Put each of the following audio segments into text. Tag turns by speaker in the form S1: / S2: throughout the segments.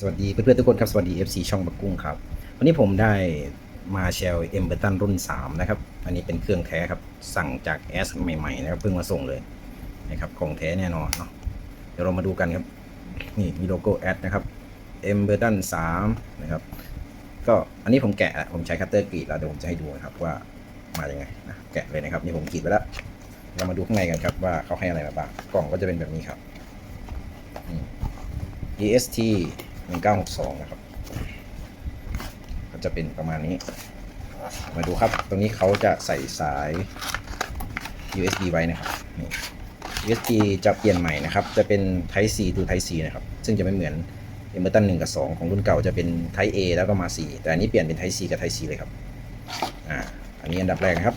S1: สวัสดีเพื่อนๆทุกคนครับสวัสดี FC ช่องบักกุ้งครับ วันนี้ผมได้มาเชลเอ็มเบอร์ตันรุ่น 3 นะครับ อันนี้เป็นเครื่องแท้ครับ สั่งจากแอสใหม่ๆนะครับ เพิ่งมาส่งเลยนะครับของแท้แน่นอนเนาะเดี๋ยวเรามาดูกันครับ นี่มีโลโก้แอดนะครับเอ็มเบอร์ตัน3นะครับ ก็อันนี้ผมแกะแล้วผมใช้คัตเตอร์กรีดแล้วเดี๋ยวผมจะให้ดูนะครับว่ามายังไงนะแกะเลยนะครับ นี่ผมกรีดไปแล้ว เรามาดูข้างในกันครับว่าเขาให้อะไรมาบ้างกล่องก็จะเป็นแบบนี้ครับ EST 1962 นะครับ ก็จะเป็นประมาณนี้ มาดูครับ ตรงนี้เขาจะใส่สาย USB ไว้นะครับนี่ USB จะเปลี่ยนใหม่นะครับ จะเป็น Type C to Type C นะครับ ซึ่งจะไม่เหมือน e m e r t o n 1 กับ 2 ของรุ่นเก่าจะเป็น Type A แล้วก็มา C แต่อันนี้เปลี่ยนเป็น Type C กับ Type C เลยครับ อ่า อันนี้อันดับแรกนะครับ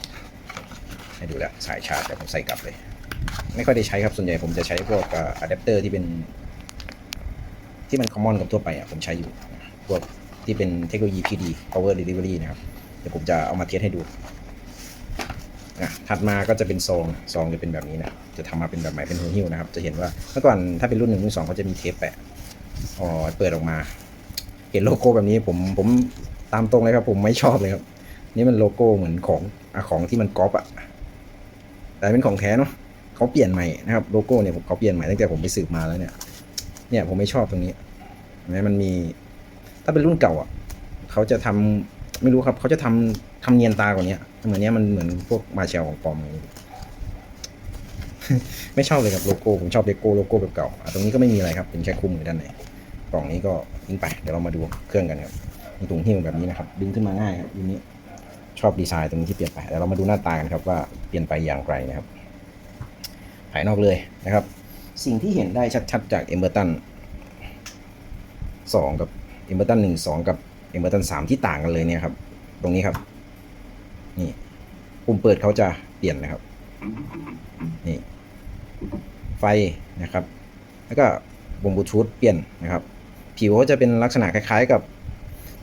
S1: ให้ดูแล้วสายชาร์จแต่ผมใส่กลับเลย ไม่ค่อยได้ใช้ครับ ส่วนใหญ่ผมจะใช้พวกอะแดปเตอร์ที่เป็น ที่มันคอมมอนกับทั่วไปอะผมใช้อยู่พวกที่เป็นเทคโนโลยี PD Power Delivery นะครับ เดี๋ยวผมจะเอามาเทสให้ดูอะถัดมาก็จะเป็นซองซองจะเป็นแบบนี้นะจะทำมาเป็นแบบใหม่เป็นหัวหิ้วนะครับ จะเห็นว่าเมื่อก่อนถ้าเป็นรุ่นหนึ่งรุ่นสองเขาจะมีเทปแปะอ๋อเปิดออกมา เห็นโลโก้แบบนี้ผมผมตามตรงเลยครับ ผมไม่ชอบเลยครับ นี่มันโลโก้เหมือนของอของที่มันก๊อปอะแต่เป็นของแท้เนาะเขาเปลี่ยนใหม่นะครับโลโก้เนี่ยผมเขาเปลี่ยนใหม่ตั้งแต่ผมไปสืบมาแล้วเนี่ย เนี่ยผมไม่ชอบตรงนี้นไมมันมี ถ้าเป็นรุ่นเก่าอะเขาจะทำไม่รู้ครับ เขาจะทำทำเนียนตากว่านี้เหมือนเนี้ยมันเหมือนพวกมาเชลของปลอมอย่างนี้ไม่ชอบเลยครับโลโก้ผมชอบเลโก้โลโก้แบบเก่าตรงนี้ก็ไม่มีอะไรครับเป็นแค่คู่มือด้านในกล่องนี้ก็ทิ้งไปเดี๋ยวเรามาดูเครื่องกันครับมีถุงหิ้วแบบนี้นะครับ ดึงขึ้นมาง่ายครับรุ่นนี้ชอบดีไซน์ตรงนี้ที่เปลี่ยนไปเดี๋ยวเรามาดูหน้าตากันครับว่าเปลี่ยนไปอย่างไรนะครับภายนอกเลยนะครับ สิ่งที่เห็นได้ชัดๆ จากเอเ e อร์ตันสองกับเอเ e อร์ตันหนึ่งสองกับเอเ e อร์ตันสามที่ต่างกันเลยเนี่ยครับ ตรงนี้ครับ นี่ปุ่มเปิดเขาจะเปลี่ยนนะครับ นี่ ไฟนะครับ แล้วก็วงบูทูธเปลี่ยนนะครับ ผิวเขาจะเป็นลักษณะคล้ายๆ กับ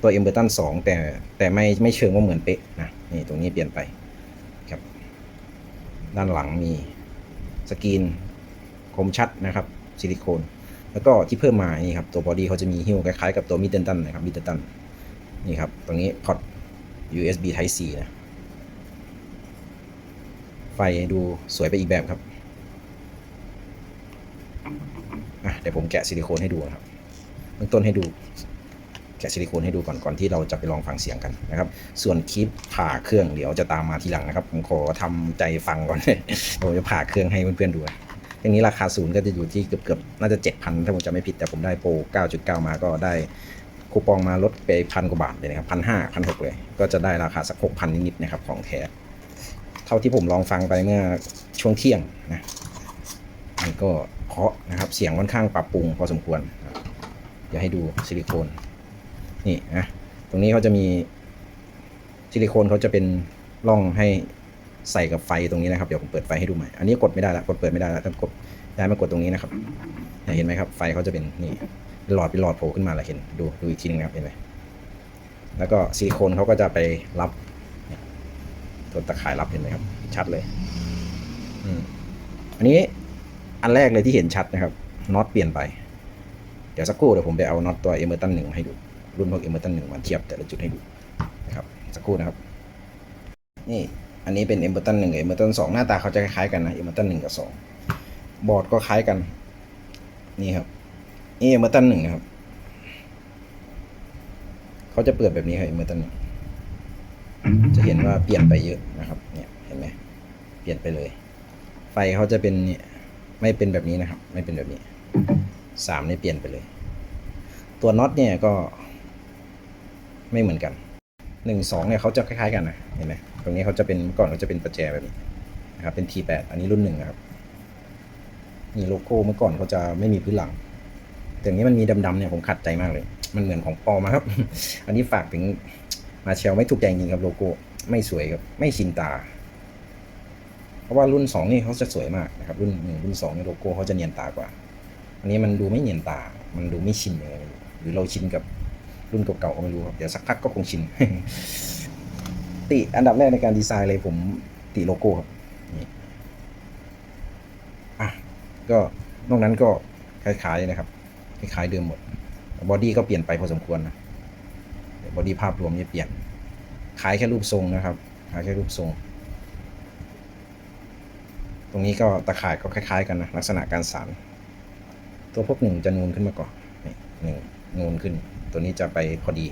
S1: ตัวเอมเ e อร์ตันสองแต่แต่ไม่ไม่เชิงว่าเหมือนเป๊ะนะนี่ตรงนี้เปลี่ยนไปครับ ด้านหลังมีสกรีน คมชัดนะครับซิลิโคน แล้วก็ที่เพิ่มมานี่ครับตัวบอดี้เขาจะมีหิ้วคล้ายๆกับตัวมิดเดิลตันนะครับมิดเดิลตันนี่ครับตรงนี้พอร์ต USB Type C นะไฟดูสวยไปอีกแบบครับอะเดี๋ยวผมแกะซิลิโคนให้ดูนะครับเบื้องต้นให้ดูแกะซิลิโคนให้ดูก่อนก่อนที่เราจะไปลองฟังเสียงกันนะครับ ส่วนคลิปผ่าเครื่องเดี๋ยวจะตามมาทีหลังนะครับ ผมขอทำใจฟังก่อน ผมจะผ่าเครื่องให้เพื่อนๆดู อย่างนี้ราคาศูนย์ก็จะอยู่ที่เกือบๆน่าจะ 7,000 ถ้าผมจะไม่ผิดแต่ผมได้โปร 9.9 มาก็ได้คูปองมาลดไปพันกว่าบาทเลยนะครับพันห้าพันหกเลย ก็จะได้ราคาสัก6,000นิดๆนะครับของแท้เท่าที่ผมลองฟังไปเมื่อช่วงเที่ยงนะมันก็เคาะนะครับเสียงค่อนข้างปรับปรุงพอสมควรเดี๋ยวให้ดูซิลิโคนนี่นะตรงนี้เขาจะมีซิลิโคนเขาจะเป็นร่องให้ ใส่กับไฟตรงนี้นะครับ เดี๋ยวผมเปิดไฟให้ดูใหม่ อันนี้กดไม่ได้ละกดเปิดไม่ได้ละต้องกดย้ายมากดตรงนี้นะครับเห็นไหมครับ ไฟเขาจะเป็นนี่เป็นหลอดเป็นหลอดโผล่ขึ้นมาเลยเห็น ดูดูอีกทีนึงนะครับเห็นไหมแล้วก็ซิลิโคนเขาก็จะไปรับตัวตะข่ายรับเห็นไหมครับ ชัดเลยอันนี้อันแรกเลยที่เห็นชัดนะครับน็อตเปลี่ยนไป เดี๋ยวสักครู่เดี๋ยวผมไปเอาน็อตตัวเอเมอร์ตันหนึ่งให้ดู รุ่นพวกเอเมอร์ตันหนึ่งมาเทียบแต่ละจุดให้ดูนะครับ สักครู่นะครับ นี่ อันนี้เป็นเอมเมอร์ตันหนึ่งเอมเมอร์ตันสองหน้าตาเขาจะคล้ายๆกันนะเอมเมอร์ตันหนึ่งกับสองบอร์ดก็คล้ายกัน นี่ครับนี่เอมเมอร์ตันหนึ่งครับเขาจะเปิดแบบนี้ครับเอมเมอร์ตันหนึ่งจะเห็นว่าเปลี่ยนไปเยอะนะครับเนี่ยเห็นไหมเปลี่ยนไปเลย ไฟเขาจะเป็นเนี่ยไม่เป็นแบบนี้นะครับ ไม่เป็นแบบนี้สามนี่เปลี่ยนไปเลย ตัวน็อตเนี่ยก็ไม่เหมือนกันหนึ่งสองเนี่ยเขาจะคล้ายๆกันนะเห็นไหม รงนี้เขาจะเป็นก่อนเขาจะเป็นประแจแบบนี้นะครับเป็น T8 อันนี้รุ่นหนึ่งนะครับนี่โลโก้เมื่อก่อนเขาจะไม่มีพื้นหลัง แต่อันนี้มันมีดำๆเนี่ยผมขัดใจมากเลย มันเหมือนของปลอมอะครับ อันนี้ฝากถึงมาเชลไม่ถูกใจจริงครับโลโก้ไม่สวยครับไม่ชินตา เพราะว่ารุ่นสองนี่เขาจะสวยมากนะครับ รุ่นหนึ่งรุ่นสองนี่โลโก้เขาจะเนียนตากว่า อันนี้มันดูไม่เนียนตา มันดูไม่ชินยังไงไม่รู้หรือเราชินกับรุ่นเก่าๆก็ไม่รู้ครับเดี๋ยวสักพักก็คงชิน ติอันดับแรกในการดีไซน์เลยผมติโลโก้ครับนี่อะก็นอกนั้นก็คล้ายๆนะครับคล้ายๆเดิมหมดบอดี้ก็เปลี่ยนไปพอสมควรนะบอดี้ภาพรวมเนี่ยเปลี่ยนคล้ายแค่รูปทรงนะครับคล้ายแค่รูปทรง ตรงนี้ก็ตะข่ายก็คล้าย ๆ กันนะลักษณะการสานตัวพวกหนึ่งจะนูนขึ้นมาก่อนหนึ่งนูนขึ้น ตัวนี้จะไปพอดี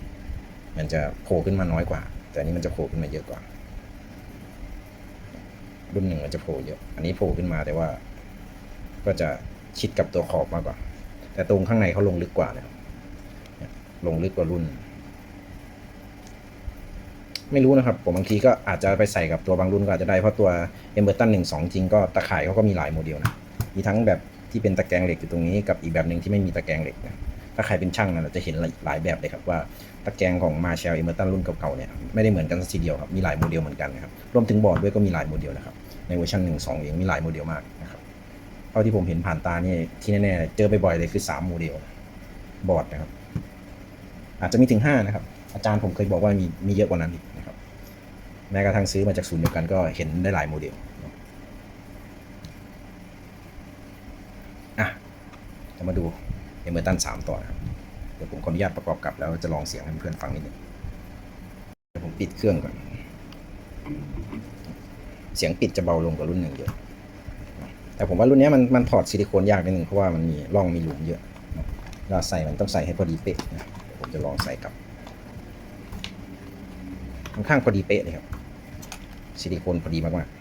S1: มันจะโผล่ขึ้นมาน้อยกว่า แต่อันนี้มันจะโผล่ขึ้นมาเยอะกว่า รุ่นหนึ่งมันจะโผล่เยอะ อันนี้โผล่ขึ้นมาแต่ว่า ก็จะชิดกับตัวขอบมากกว่า แต่ตรงข้างในเขาลงลึกกว่านะครับเนี่ยลงลึกกว่ารุ่น ไม่รู้นะครับ ผมบางทีก็อาจจะไปใส่กับตัวบางรุ่นก็อาจจะได้ เพราะตัวเอเ e อร์ตันหนึ่งสองจริงก็ตะข่ายเขาก็มีหลายโมเดลนะ มีทั้งแบบที่เป็นตะแกรงเหล็กอยู่ตรงนี้กับอีกแบบหนึ่งที่ไม่มีตะแกรงเหล็กนะ ถ้าใครเป็นช่างนะเราจะเห็นหลายแบบเลยครับว่าตะแกรงของมาเชลเอเ e อร์ตันรุ่นเก่าๆเนี่ยไม่ได้เหมือนกันสักทีเดียวครับมีหลายโมเดลเหมือนกันนะครับรวมถึงบอร์ดด้วยก็มีหลายโมเดลนะครับในเวอร์ชันหนึ่งสองเองมีหลายโมเดลมากนะครับเท่าที่ผมเห็นผ่านตานี่ที่แน่ๆเจอบ่อยๆเลยคือสามโมเดลบอร์ดนะครับ อาจจะมีถึงห้านะครับ อาจารย์ผมเคยบอกว่ามีมีเยอะกว่านั้นอีกนะครับ แม้กระทั่งซื้อมาจากศูนย์เดียวกันก็เห็นได้หลายโมเดลอะจะมาดู เอเมอร์ตันสามต่อนะครับเดี๋ยวผมขออนุญาตประกอบกับแล้วจะลองเสียงให้เพื่อนฟังนิดนึงเดี๋ยวผมปิดเครื่องก่อน เสียงปิดจะเบาลงกว่ารุ่นหนึ่งเยอะ แต่ผมว่ารุ่นนี้มันมันถอดซิลิโคนยากนิดนึงเพราะว่ามันมีร่องมีหลุมเยอะเวลาใส่มันต้องใส่ให้พอดีเป๊ะนะผมจะลองใส่กับค่อนข้างพอดีเป๊ะเลยครับ ซิลิโคนพอดีมากๆ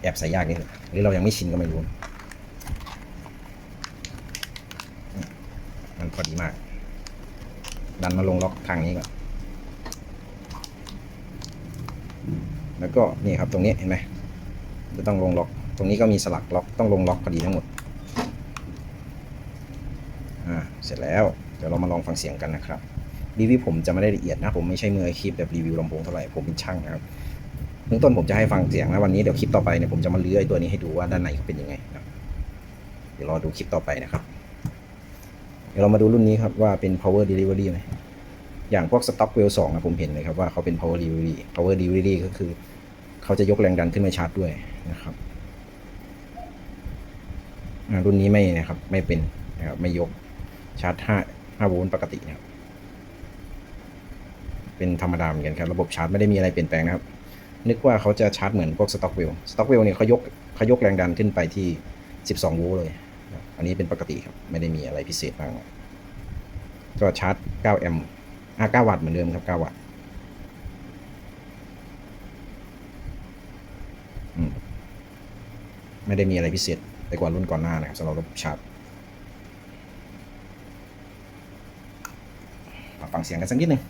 S1: แอบใส่ยากนิดนึงหรือเรายังไม่ชินก็ไม่รู้ มัน พอดีมาก ดันมาลงล็อกทางนี้ก่อน แล้วก็นี่ครับตรงนี้เห็นไหมจะต้องลงล็อก ตรงนี้ก็มีสลักล็อกต้องลงล็อกพอดีทั้งหมด อ่า เสร็จแล้ว เดี๋ยวเรามาลองฟังเสียงกันนะครับ รีวิวผมจะไม่ได้ละเอียดนะ ผมไม่ใช่มืออาชีพแบบรีวิวลำโพงเท่าไหร่ ผมเป็นช่างนะครับเบื้องต้นผมจะให้ฟังเสียงนะวันนี้เดี๋ยวคลิปต่อไปเนี่ยผมจะมาเลื้อยตัวนี้ให้ดูว่าด้านในเขาเป็นยังไงนะเดี๋ยวรอดูคลิปต่อไปนะครับ ดี๋ยวเรามาดูรุ่นนี้ครับว่าเป็น power delivery ไหมอย่างพวก stock w e l l 2นะผมเห็นเลยครับว่าเขาเป็น power delivery power delivery ก็คือ เขาจะยกแรงดันขึ้นมาชาร์จด้วยนะครับรุ่นนี้ไม่นะครับไม่เป็นนะครับไม่ยกชาร์จ 5 5โวลต์ปกตินะครับเป็นธรรมดาเหมือนกันครับ ระบบชาร์จไม่ได้มีอะไรเปลี่ยนแปลงนะครับ นึกว่าเขาจะชาร์จเหมือนพวก stock w e l l stock w e l l เนี่ยเขายกเขายกแรงดันขึ้นไปที่ 12 โวลต์เลย อันนี้เป็นปกติครับ ไม่ได้มีอะไรพิเศษมากก็ชาร์จ 9 แอมป์อ่า9วัตต์เหมือนเดิมครับ 9 วัตต์ไม่ได้มีอะไรพิเศษไปกว่ารุ่นก่อนหน้านะครับสำหรับระบบชาร์จมาฟังเสียงกันสักนิดหนึ่ง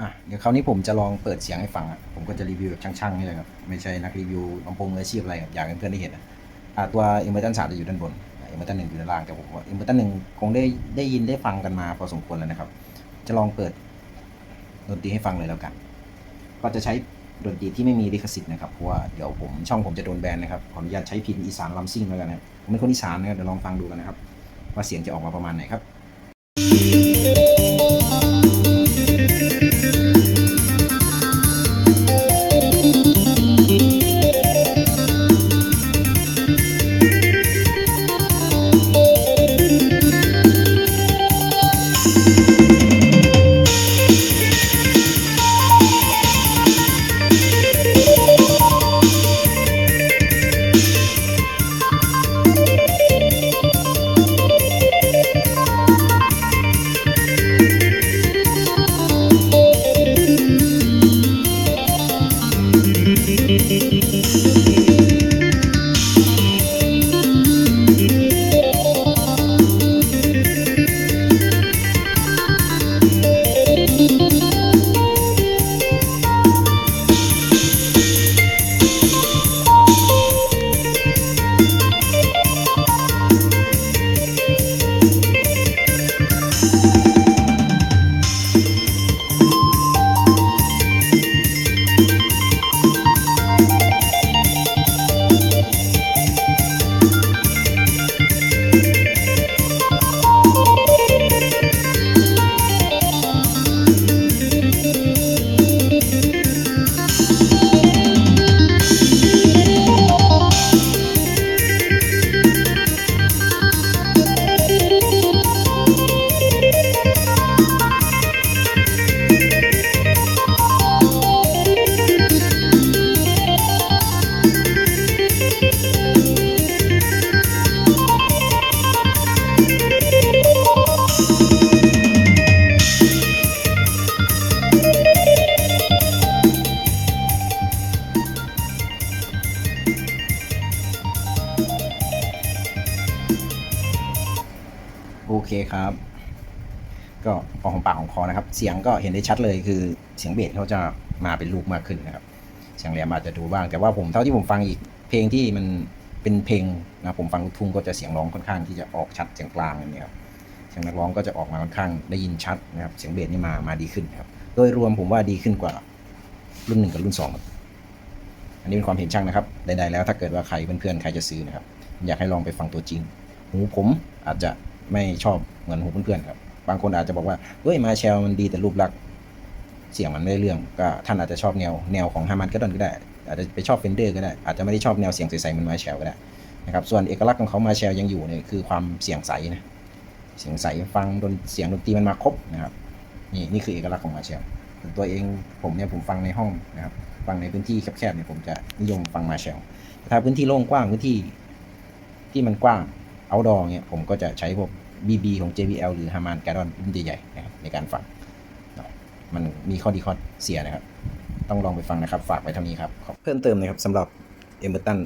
S1: อะเดี๋ยวคราวนี้ผมจะลองเปิดเสียงให้ฟังอะผมก็จะรีวิวแบบช่างๆนี่เลยครับ ไม่ใช่นักรีวิวลำโพงมืออาชีพอะไรครับอยากให้เพื่อนได้เห็นอะ ตัวอิมเวอร์ตันสามจะอยู่ด้านบนอิมเวอร์ตันหนึ่งอยู่ด้านล่างแต่ผมว่าอิมเวอร์ตันหนึ่งคงได้ได้ยินได้ฟังกันมาพอสมควรแล้วนะครับ จะลองเปิดดนตรีให้ฟังเลยแล้วกัน ก็จะใช้ดนตรีที่ไม่มีลิขสิทธิ์นะครับเพราะว่าเดี๋ยวผมช่องผมจะโดนแบนนะครับขออนุญาตใช้พินอีสานลัมซิ่งแล้วกันนะครับผมเป็นคนอีสานนะครับเดี๋ยวลองฟังดูกันนะครับว่าเสียงจะออกมาประมาณไหนครับ เคครับ ก็พอของปากของคอนะครับ เสียงก็เห็นได้ชัดเลยคือเสียงเบสเขาจะมาเป็นลูกมากขึ้นนะครับ เสียงแหลมอาจจะดูบ้าง แต่ว่าผมเท่าที่ผมฟังอีกเพลงที่มันเป็นเพลงนะผมฟังลูกทุ่งก็จะเสียงร้องค่อนข้างที่จะออกชัดเสียงกลางนี้ครับเสียงนักร้องก็จะออกมาค่อนข้างได้ยินชัดนะครับ เสียงเบสนี่มามาดีขึ้นครับ โดยรวมผมว่าดีขึ้นกว่ารุ่นหนึ่งกับรุ่นสองอันนี้เป็นความเห็นช่างนะครับใดๆแล้วถ้าเกิดว่าใครเพื่อนๆใครจะซื้อนะครับ อยากให้ลองไปฟังตัวจริงหูผมอาจจะ ไม่ชอบเหมือนหูเพื่อนๆครับบางคนอาจจะบอกว่าเฮ้ยมาแชลมันดีแต่รูปลักษณ์เสียงมันไม่ได้เรื่องก็ท่านอาจจะชอบแนวแนวของฮามันก็ดอนก็ได้ อาจจะไปชอบเฟนเดอร์ก็ได้ อาจจะไม่ได้ชอบแนวเสียงใสๆเหมันมาแชลก็ได้นะครับส่วนเอกลักษณ์ของเขามาแชลยังอยู่เนี่ยคือความเสียงใสนะเสียงใสฟังดนเสียงดนตรีมันมาครบนะครับนี่นี่คือเอกลักษณ์ของมาแชลตัวเองผมเนี่ยผมฟังในห้องนะครับฟังในพื้นที่แคบๆเนี่ยผมจะนิยมฟังมาแชลถ้าพื้นที่โล่งกว้างพื้นที่ที่มันกว้าง เอาดอเนี่ยผมก็จะใช้พวก BB ของ JBL หรือ Harman Kardon รุ่นใหญ่ๆนะครับในการฟังมันมีข้อดีข้อเสียนะครับ ต้องลองไปฟังนะครับ ฝากไว้เท่านี้ครับ เพิ่มเติมนะครับสำหรับ e m e r t o n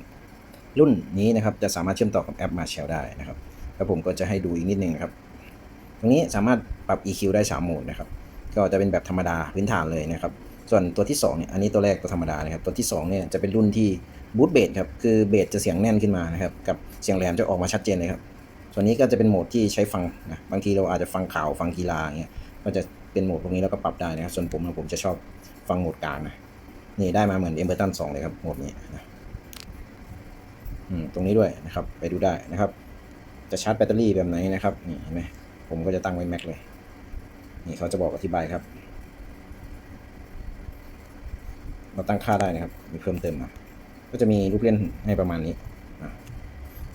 S1: รุ่นนี้นะครับ จะสามารถเชื่อมต่อกับแอป Marshall ได้นะครับ แล้วผมก็จะให้ดูอีกนิดนึงนะครับ ตรงนี้สามารถปรับ EQ ได้ 3 โหมดนะครับ ก็จะเป็นแบบธรรมดาพื้นฐานเลยนะครับ ส่วนตัวที่2เนี่ยอันนี้ตัวแรกตัวธรรมดานะครับ ตัวที่2เนี่ยจะเป็นรุ่นที่ บูทเบสครับคือเบสจะเสียงแน่นขึ้นมานะครับกับเสียงแหลมจะออกมาชัดเจนเลยครับส่วนนี้ก็จะเป็นโหมดที่ใช้ฟังนะบางทีเราอาจจะฟังข่าวฟังกีฬาอย่างเงี้ยก็จะเป็นโหมดตรงนี้แล้วก็ปรับได้นะครับ ส่วนผมนะผมจะชอบฟังโหมดกลางนะนี่ได้มาเหมือน e m e r t o n 2เลยครับโหมดนี้นะอืมตรงนี้ด้วยนะครับ ไปดูได้นะครับ จะชาร์จแบตเตอรี่แบบไหนนะครับนี่เห็นไหมผมก็จะตั้งไว้แม็กเลย นี่เขาจะบอกอธิบายครับ เราตั้งค่าได้นะครับ มีเพิ่มเติมมา ก็จะมีลูกเล่นให้ประมาณนี้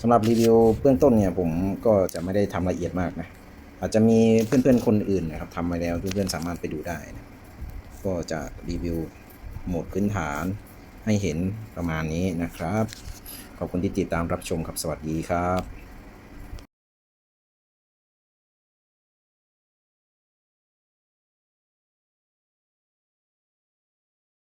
S1: สำหรับรีวิวเบื้องต้นเนี่ยผมก็จะไม่ได้ทำละเอียดมากนะอาจจะมีเพื่อนๆคนอื่นนะครับทำมาแล้วเพื่อนๆสามารถไปดูได้นะก็จะรีวิวโหมดพื้นฐานให้เห็นประมาณนี้นะครับ ขอบคุณที่ติดตามรับชมครับสวัสดีครับ